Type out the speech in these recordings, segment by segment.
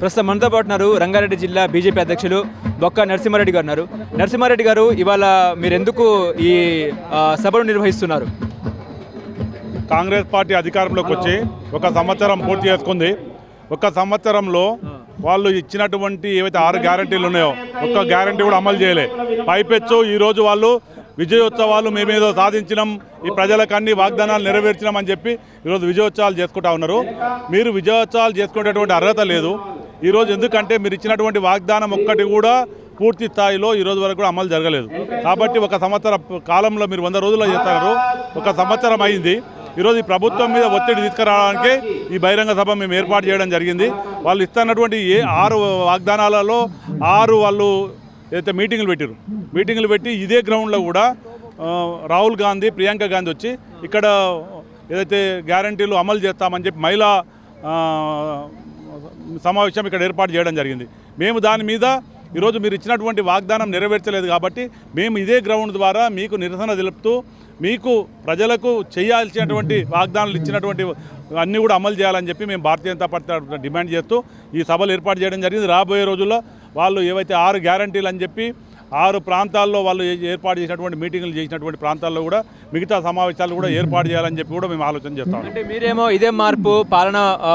ప్రస్తుతం మనతో పాటు ఉన్నారు రంగారెడ్డి జిల్లా బీజేపీ అధ్యక్షులు బొక్క నరసింహారెడ్డి గారు ఉన్నారు. నరసింహారెడ్డి గారు ఇవాళ మీరు ఎందుకు ఈ సభను నిర్వహిస్తున్నారు? కాంగ్రెస్ పార్టీ అధికారంలోకి వచ్చి ఒక సంవత్సరం పూర్తి చేసుకుంది. ఒక సంవత్సరంలో వాళ్ళు ఇచ్చినటువంటి ఏవైతే ఆరు గ్యారంటీలు ఉన్నాయో ఒక్క గ్యారంటీ కూడా అమలు చేయలే. పైపెచ్చు ఈరోజు వాళ్ళు విజయోత్సవాలు మేమేదో సాధించినాం ఈ ప్రజలకు అన్ని వాగ్దానాలు నెరవేర్చినాం అని చెప్పి ఈరోజు విజయోత్సవాలు చేసుకుంటా ఉన్నారు. మీరు విజయోత్సవాలు చేసుకునేటటువంటి అర్హత లేదు. ఈరోజు ఎందుకంటే మీరు ఇచ్చినటువంటి వాగ్దానం ఒక్కటి కూడా పూర్తి స్థాయిలో ఈరోజు వరకు కూడా అమలు జరగలేదు. కాబట్టి ఒక సంవత్సర కాలంలో మీరు వంద రోజుల్లో చేస్తున్నారు ఒక సంవత్సరం అయింది. ఈరోజు ఈ ప్రభుత్వం మీద ఒత్తిడి తీసుకురావడానికి ఈ బహిరంగ సభ మేము ఏర్పాటు చేయడం జరిగింది. వాళ్ళు ఇస్తున్నటువంటి ఏ ఆరు వాగ్దానాలలో ఆరు వాళ్ళు ఏదైతే మీటింగ్లు పెట్టారు మీటింగ్లు పెట్టి ఇదే గ్రౌండ్లో కూడా రాహుల్ గాంధీ ప్రియాంక గాంధీ వచ్చి ఇక్కడ ఏదైతే గ్యారంటీలు అమలు చేస్తామని చెప్పి మహిళా సమావేశం ఇక్కడ ఏర్పాటు చేయడం జరిగింది. మేము దాని మీద ఈరోజు మీరు ఇచ్చినటువంటి వాగ్దానం నెరవేర్చలేదు కాబట్టి మేము ఇదే గ్రౌండ్ ద్వారా మీకు నిరసన తెలుపుతూ మీకు ప్రజలకు చేయాల్సినటువంటి వాగ్దానాలు ఇచ్చినటువంటి అన్నీ కూడా అమలు చేయాలని చెప్పి మేము భారతీయ జనతా పార్టీ డిమాండ్ చేస్తూ ఈ సభలు ఏర్పాటు చేయడం జరిగింది. రాబోయే రోజుల్లో వాళ్ళు ఏవైతే ఆరు గ్యారంటీలు అని చెప్పి ఆరు ప్రాంతాల్లో వాళ్ళు ఏర్పాటు చేసినటువంటి మీటింగులు చేసినటువంటి ప్రాంతాల్లో కూడా మిగతా సమావేశాలు కూడా ఏర్పాటు చేయాలని చెప్పి కూడా మేము ఆలోచన చేస్తాం అంటే మీరేమో ఇదే మార్పు పాలన ఆ,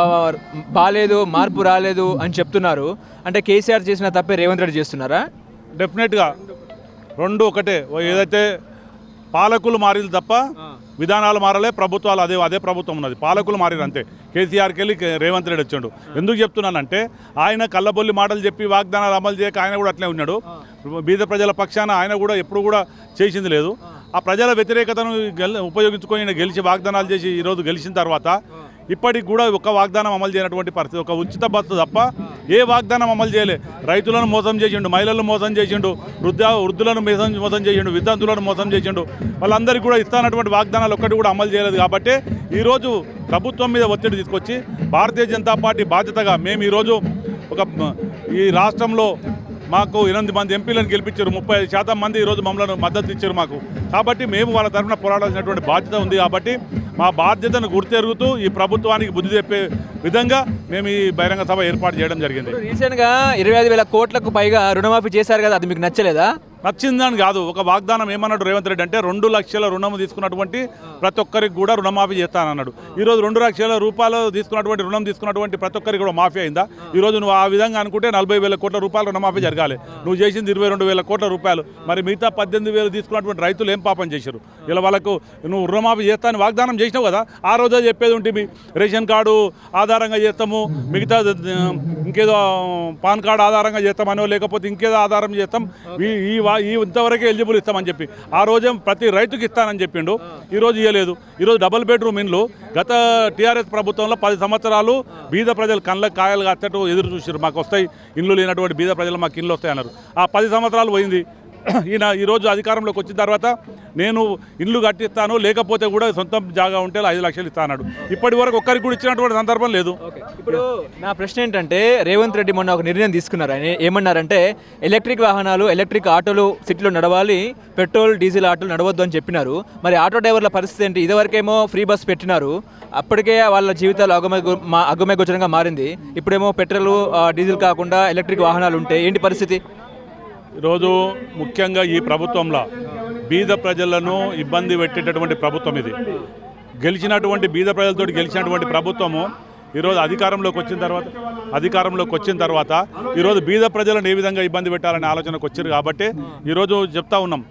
బాలేదు మార్పు రాలేదు అని చెప్తున్నారు. అంటే కేసీఆర్ చేసిన తప్పే రేవంత్ రెడ్డి చేస్తున్నారా? డెఫినెట్గా రెండు ఒకటే. ఏదైతే పాలకులు మారిలు తప్ప విధానాలు మారలే ప్రభుత్వాలు అదే అదే ప్రభుత్వం ఉన్నది. పాలకులు మారిరు అంతే. కేసీఆర్కి వెళ్ళి రేవంత్ రెడ్డి వచ్చాడు. ఎందుకు చెప్తున్నానంటే ఆయన కళ్ళబొల్లి మాటలు చెప్పి వాగ్దానాలు అమలు చేయక ఆయన కూడా అట్లే ఉన్నాడు. బీద ప్రజల పక్షాన ఆయన కూడా ఎప్పుడు కూడా చేసింది లేదు. ఆ ప్రజల వ్యతిరేకతను గెల్ ఉపయోగించుకొని గెలిచి వాగ్దానాలు చేసి ఈరోజు గెలిచిన తర్వాత ఇప్పటికి కూడా ఒక వాగ్దానం అమలు చేయనటువంటి పరిస్థితి ఒక ఉచిత బస్సు తప్ప ఏ వాగ్దానం అమలు చేయలే. రైతులను మోసం చేసిండు మహిళలను మోసం చేసిండు వృద్ధ వృద్ధులను మోసం మోసం చేసిండు విద్యార్థులను మోసం చేసిండు వాళ్ళందరికీ కూడా ఇస్తానటువంటి వాగ్దానాలు ఒక్కటి కూడా అమలు చేయలేదు కాబట్టి ఈరోజు ప్రభుత్వం మీద ఒత్తిడి తీసుకొచ్చి భారతీయ జనతా పార్టీ బాధ్యతగా మేము ఈరోజు ఒక ఈ రాష్ట్రంలో మాకు ఎనిమిది మంది ఎంపీలను గెలిపించారు ముప్పై ఐదు శాతం మంది ఈరోజు మమ్మల్ని మద్దతు ఇచ్చారు మాకు. కాబట్టి మేము వాళ్ళ తరఫున పోరాడాల్సినటువంటి బాధ్యత ఉంది కాబట్టి మా బాధ్యతను గుర్తెరుగుతూ ఈ ప్రభుత్వానికి బుద్ధి చెప్పే విధంగా మేము ఈ బహిరంగ సభ ఏర్పాటు చేయడం జరిగింది. రీసెంట్గా ఇరవై ఐదు వేల కోట్లకు పైగా రుణమాఫీ చేశారు కదా అది మీకు నచ్చలేదా? నచ్చిందని కాదు. ఒక వాగ్దానం ఏమన్నాడు రేవంత్ రెడ్డి అంటే రెండు లక్షల రుణం తీసుకున్నటువంటి ప్రతి ఒక్కరికి కూడా రుణమాఫీ చేస్తానన్నాడు. ఈరోజు రెండు లక్షల రూపాయలు తీసుకున్నటువంటి రుణం తీసుకున్నటువంటి ప్రతి ఒక్కరికి కూడా మాఫీ అయిందా? ఈరోజు నువ్వు ఆ విధంగా అనుకుంటే నలభై వేల కోట్ల రూపాయలు రుణమాఫీ జరగాలి. నువ్వు చేసింది ఇరవై రెండు వేల కోట్ల రూపాయలు. మరి మిగతా పద్దెనిమిది వేలు తీసుకున్నటువంటి రైతులు ఏం పాపం చేశారు? ఇలా వాళ్ళకు నువ్వు రుణమాఫీ చేస్తానని వాగ్దానం చేసినావు కదా? ఆ రోజే చెప్పేది ఉంటే రేషన్ కార్డు ఆధారంగా చేస్తాము మిగతా ఇంకేదో పాన్ కార్డు ఆధారంగా చేస్తామనో లేకపోతే ఇంకేదో ఆధారం చేస్తాం. ఈ ఈ ఇంతవరకే ఎలిజిబుల్ ఇస్తామని చెప్పి. ఆ రోజే ప్రతి రైతుకి ఇస్తానని చెప్పిండు. ఈరోజు ఇవ్వలేదు ఈరోజు డబుల్ బెడ్రూమ్ ఇండ్లు గత టీఆర్ఎస్ ప్రభుత్వంలో పది సంవత్సరాలు బీద ప్రజలు కళ్ళ కాయలు కట్టట్టు ఎదురు చూసారు మాకు వస్తాయి ఇండ్లు లేనటువంటి బీద ప్రజలు మాకు ఇండ్లు వస్తాయి అన్నారు ఆ పది సంవత్సరాలు పోయింది. ఈయన ఈరోజు అధికారంలోకి వచ్చిన తర్వాత నేను ఇల్లు కట్టిస్తాను లేకపోతే కూడా సొంత జాగా ఉంటే ఐదు లక్షలు ఇస్తాడు ఇప్పటి వరకు ఒక్కరికి కూడా ఇచ్చినటువంటి సందర్భం లేదు. ఇప్పుడు నా ప్రశ్న ఏంటంటే రేవంత్ రెడ్డి మొన్న ఒక నిర్ణయం తీసుకున్నారు. ఆయన ఏమన్నారంటే ఎలక్ట్రిక్ వాహనాలు ఎలక్ట్రిక్ ఆటోలు సిటీలో నడవాలి పెట్రోల్ డీజిల్ ఆటోలు నడవద్దు అని చెప్పినారు. మరి ఆటో డ్రైవర్ల పరిస్థితి ఏంటి? ఇదివరకేమో ఫ్రీ బస్ పెట్టినారు. అప్పటికే వాళ్ళ జీవితాలు అగమే మా అగమే గోచరంగా మారింది. ఇప్పుడేమో పెట్రోల్ డీజిల్ కాకుండా ఎలక్ట్రిక్ వాహనాలు ఉంటాయి ఏంటి పరిస్థితి? ఈరోజు ముఖ్యంగా ఈ ప్రభుత్వంలో బీద ప్రజలను ఇబ్బంది పెట్టేటటువంటి ప్రభుత్వం ఇది. గెలిచినటువంటి బీద ప్రజలతో గెలిచినటువంటి ప్రభుత్వము ఈరోజు అధికారంలోకి వచ్చిన తర్వాత అధికారంలోకి వచ్చిన తర్వాత ఈరోజు బీద ప్రజలను ఏ విధంగా ఇబ్బంది పెట్టాలనే ఆలోచనకు వచ్చారు కాబట్టి ఈరోజు చెప్తా ఉన్నాం.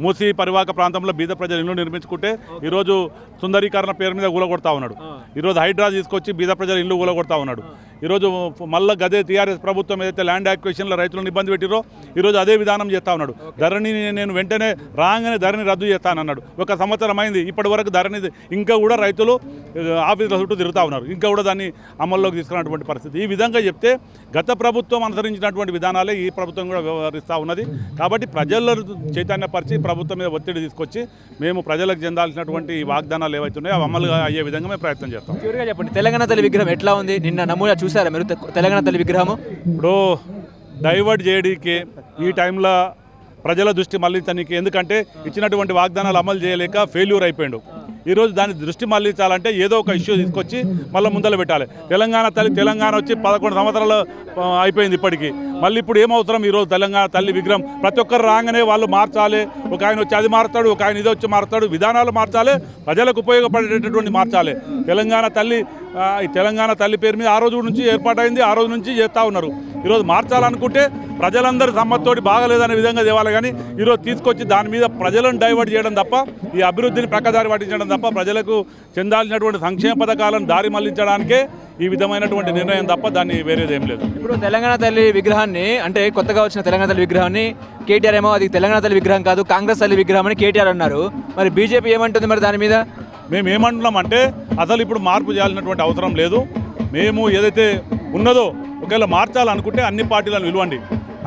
మూసి పరివాహక ప్రాంతంలో బీద ప్రజలు ఇల్లు నిర్మించుకుంటే ఈరోజు సుందరీకరణ పేరు మీద కూలగొడతా ఉన్నాడు. ఈరోజు హైడ్రా తీసుకొచ్చి బీద ప్రజలు ఇల్లు కూలగొడతా ఉన్నాడు. ఈరోజు మళ్ళీ గదే టీఆర్ఎస్ ప్రభుత్వం ఏదైతే ల్యాండ్ యాక్విజిషన్లో రైతులను ఇబ్బంది పెట్టిరో ఈరోజు అదే విధానం చేస్తా ఉన్నాడు. ధరణిని నేను వెంటనే రాగానే ధరణి రద్దు చేస్తానన్నాడు ఒక సంవత్సరం అయింది ఇప్పటి వరకు ధరణి ఇంకా కూడా రైతులు ఆఫీసుల చుట్టూ తిరుగుతూ ఉన్నారు. ఇంకా కూడా దాన్ని అమల్లోకి తీసుకున్నటువంటి పరిస్థితి. ఈ విధంగా చెప్తే గత ప్రభుత్వం అనుసరించినటువంటి విధానాలే ఈ ప్రభుత్వం కూడా వ్యవహరిస్తూ ఉన్నది. కాబట్టి ప్రజలను చైతన్యపరిచి ప్రభుత్వం మీద ఒత్తిడి తీసుకొచ్చి మేము ప్రజలకు చెందాల్సినటువంటి వాగ్దానాలు ఏవైతున్నాయో అవి అమలు అయ్యే విధంగా మేము ప్రయత్నం చేస్తాం. చెప్పండి తెలంగాణ తల్లి విగ్రహం ఎట్లా ఉంది? నిన్న నమూనా చూసారా మీరు తెలంగాణ తల్లి విగ్రహము? ఇప్పుడు డైవర్ట్ చేయడానికి ఈ టైంలో ప్రజల దృష్టి మళ్ళించడానికి ఎందుకంటే ఇచ్చినటువంటి వాగ్దానాలు అమలు చేయలేక ఫెయిల్యూర్ అయిపోయాడు. ఈరోజు దాని దృష్టి మళ్ళించాలంటే ఏదో ఒక ఇష్యూ తీసుకొచ్చి మళ్ళీ ముందర పెట్టాలి. తెలంగాణ తల్లి తెలంగాణ వచ్చి పదకొండు సంవత్సరాలు అయిపోయింది ఇప్పటికీ. మళ్ళీ ఇప్పుడు ఏమవసరం ఈరోజు తెలంగాణ తల్లి విగ్రహం? ప్రతి ఒక్కరు రాగానే వాళ్ళు మార్చాలి. ఒక ఆయన వచ్చి అది మారుతాడు ఒక ఆయన ఇది వచ్చి మారుతాడు విధానాలు మార్చాలి. ప్రజలకు ఉపయోగపడేటటువంటి మార్చాలి. తెలంగాణ తల్లి ఈ తెలంగాణ తల్లి పేరు మీద ఆ రోజు నుంచి ఏర్పాటైంది ఆ రోజు నుంచి చేస్తూ ఉన్నారు. ఈరోజు మార్చాలనుకుంటే ప్రజలందరి సమ్మతితోటి బాగలేదనే విధంగా తేవాలి కానీ ఈరోజు తీసుకొచ్చి దాని మీద ప్రజలను డైవర్ట్ చేయడం తప్ప ఈ అభివృద్ధిని ప్రక్కదారి పట్టించడం తప్ప ప్రజలకు చెందాల్సినటువంటి సంక్షేమ పథకాలను దారి మళ్ళించడానికే ఈ విధమైనటువంటి నిర్ణయం తప్ప దాన్ని వేరేది ఏం లేదు. ఇప్పుడు తెలంగాణ తల్లి విగ్రహాన్ని అంటే కొత్తగా వచ్చిన తెలంగాణ తల్లి విగ్రహాన్ని కేటీఆర్ ఏమో అది తెలంగాణ తల్లి విగ్రహం కాదు కాంగ్రెస్ తల్లి విగ్రహం అని కేటీఆర్ అన్నారు. మరి బీజేపీ ఏమంటుంది మరి దాని మీద? మేము ఏమంటున్నామంటే అసలు ఇప్పుడు మార్పు చేయాల్సినటువంటి అవసరం లేదు. మేము ఏదైతే ఉన్నదో ఒకవేళ మార్చాలనుకుంటే అన్ని పార్టీలను పిలవండి.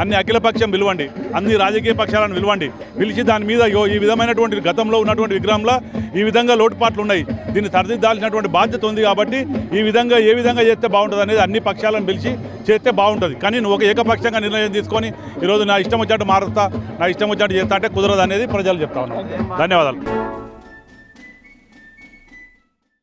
అన్ని అఖిలపక్షం పిలవండి. అన్ని రాజకీయ పక్షాలను పిలవండి. పిలిచి దాని మీద ఈ విధమైనటువంటి గతంలో ఉన్నటువంటి విగ్రహంలో ఈ విధంగా లోటుపాట్లు ఉన్నాయి. దీన్ని సరిదిద్దాల్సినటువంటి బాధ్యత ఉంది కాబట్టి ఈ విధంగా ఏ విధంగా చేస్తే బాగుంటుంది అనేది అన్ని పక్షాలను పిలిచి చేస్తే బాగుంటుంది. కానీ నువ్వు ఒక ఏకపక్షంగా నిర్ణయం తీసుకొని ఈరోజు నా ఇష్టం వచ్చినట్టు మారుస్తా నా ఇష్టం వచ్చినట్టు చేస్తా అంటే కుదరదు అనేది ప్రజలు చెప్తా ఉన్నాను ధన్యవాదాలు.